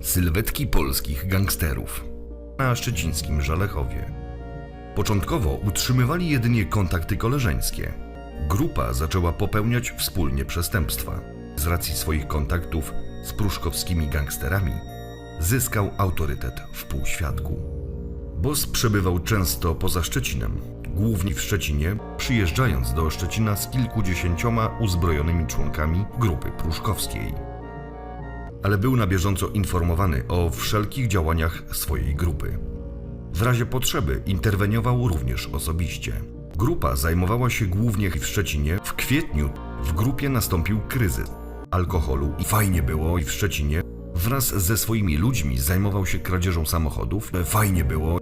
Sylwetki polskich gangsterów na szczecińskim Żalechowie. Początkowo utrzymywali jedynie kontakty koleżeńskie. Grupa zaczęła popełniać wspólnie przestępstwa. Z racji swoich kontaktów z pruszkowskimi gangsterami zyskał autorytet w półświadku. Boss przebywał często poza Szczecinem, głównie w Szczecinie, przyjeżdżając do Szczecina z kilkudziesięcioma uzbrojonymi członkami grupy pruszkowskiej. Ale był na bieżąco informowany o wszelkich działaniach swojej grupy. W razie potrzeby interweniował również osobiście. Grupa zajmowała się głównie w Szczecinie. W kwietniu w grupie nastąpił kryzys alkoholu i fajnie było i w Szczecinie. Wraz ze swoimi ludźmi zajmował się kradzieżą samochodów. Fajnie było